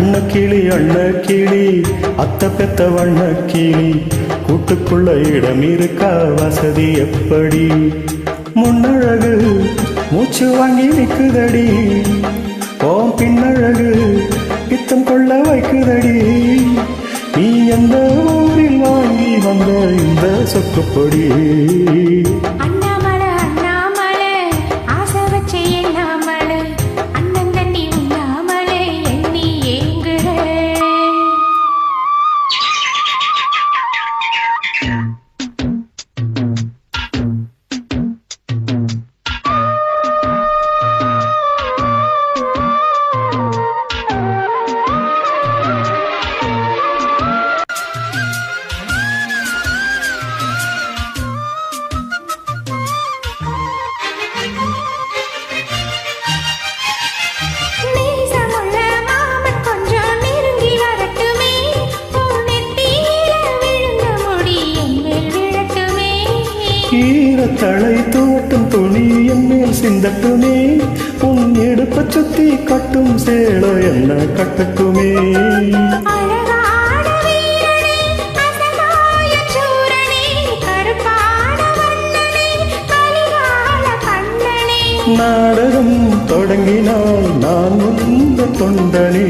கிளி அண்ண கிளி அத்த பெத்த வண்ண கிளி கூட்டுக்குள்ள இடம் இருக்கா வசதி எப்படி? முன்னழகு மூச்சு வாங்கி நிற்குதடி ஓம் பின்னழகு பித்தம் கொள்ள வைக்குதடி. நீ எந்த ஊரில் வாங்கி வந்த இந்த சொக்குப்பொடி? ஈரத்தழை தோட்டும் துணி என் மேல் சிந்தட்டுமே. உன் எடுப்ப சுத்தி கட்டும் சேல என்ன கட்டட்டுமே. நாடகம் தொடங்கினால் நான் உந்த தொண்டனே.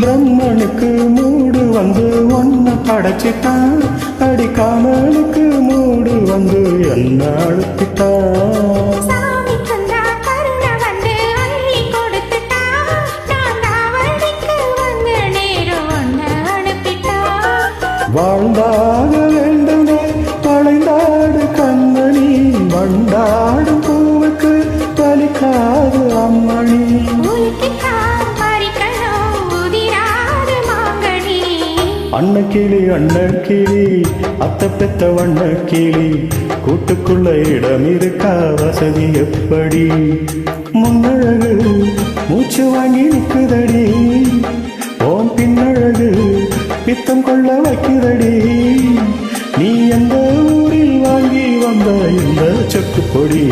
பிரம்மனுக்கு மூடு வந்து ஒன்ன படைச்சிட்டான். அடிக்காமலுக்கு மூடு வந்து என்ன அழுத்திட்டான் சாமி தந்தா அன்ன கிளி அண்ண கிளி அத்த பெத்த வண்ண கிளி கூட்டுக்குள்ள இடம் இருக்கா வசதி எப்படி? முன்னழகு மூச்சு வாங்கி நிற்குதடி ஓம் பின்னழகு பித்தம் கொள்ள வைக்குதடி. நீ எந்த ஊரில் வாங்கி வந்த இந்த செக்குப்பொடி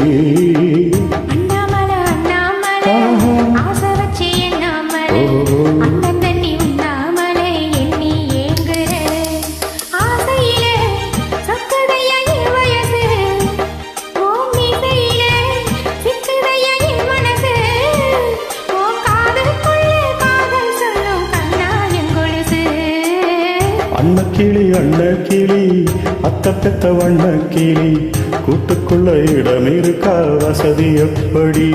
அண்ண கிளி அத்த பெத்த வண்ண கிளி கூட்டுக்குள்ள இடம் இருக்கா வசதி எப்படி?